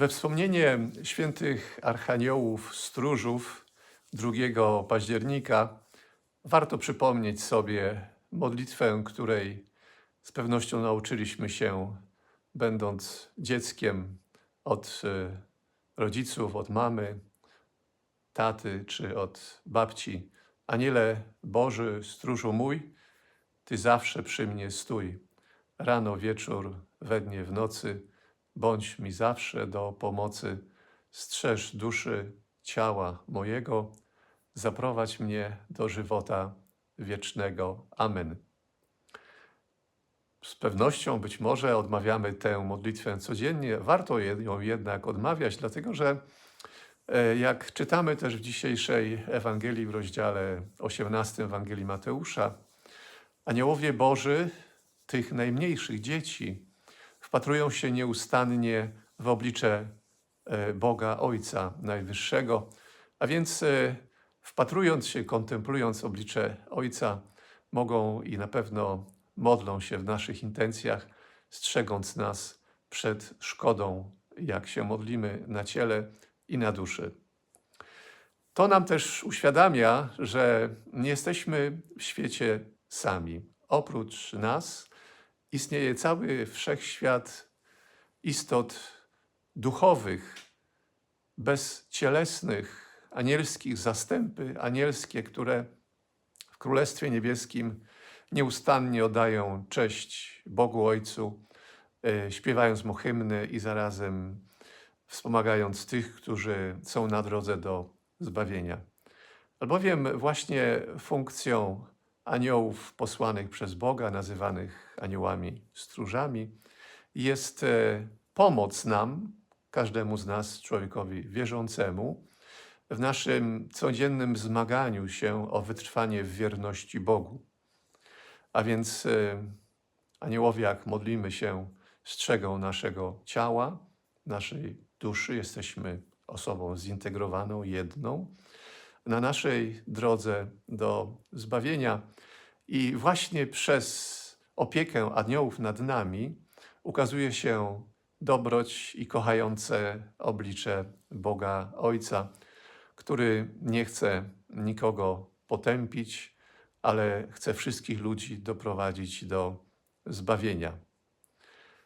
We wspomnienie świętych archaniołów, stróżów 2 października warto przypomnieć sobie modlitwę, której z pewnością nauczyliśmy się, będąc dzieckiem od y, rodziców, od mamy, taty czy od babci. Aniele Boży, stróżu mój, Ty zawsze przy mnie stój. Rano, wieczór, we dnie, w nocy, bądź mi zawsze do pomocy. Strzeż duszy, ciała mojego, zaprowadź mnie do żywota wiecznego. Amen. Z pewnością być może odmawiamy tę modlitwę codziennie. Warto ją jednak odmawiać, dlatego że e, jak czytamy też w dzisiejszej Ewangelii w rozdziale 18 Ewangelii Mateusza, aniołowie Boży, tych najmniejszych dzieci, wpatrują się nieustannie w oblicze e, Boga Ojca Najwyższego, a więc e, wpatrując się, kontemplując oblicze Ojca, mogą i na pewno modlą się w naszych intencjach, strzegąc nas przed szkodą, jak się modlimy na ciele i na duszy. To nam też uświadamia, że nie jesteśmy w świecie sami. Oprócz nas istnieje cały wszechświat istot duchowych, bezcielesnych, anielskich, zastępy anielskie, które w Królestwie Niebieskim nieustannie oddają cześć Bogu Ojcu, e, śpiewając mu hymny i zarazem wspomagając tych, którzy są na drodze do zbawienia. Albowiem właśnie funkcją aniołów posłanych przez Boga, nazywanych aniołami stróżami, jest e, pomoc nam, każdemu z nas, człowiekowi wierzącemu, w naszym codziennym zmaganiu się o wytrwanie w wierności Bogu. A więc e, aniołowie, jak modlimy się, strzegą naszego ciała, naszej duszy. Jesteśmy osobą zintegrowaną, jedną na naszej drodze do zbawienia. I właśnie przez opiekę aniołów nad nami ukazuje się dobroć i kochające oblicze Boga Ojca, który nie chce nikogo potępić, ale chce wszystkich ludzi doprowadzić do zbawienia.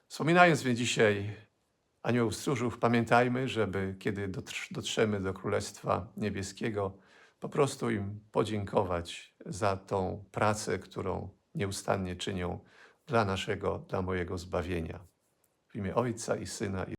Wspominając więc dzisiaj aniołów stróżów, pamiętajmy, żeby kiedy dotrz- dotrzemy do Królestwa Niebieskiego, po prostu im podziękować za tą pracę, którą nieustannie czynią dla naszego, dla mojego zbawienia. W imię Ojca i Syna i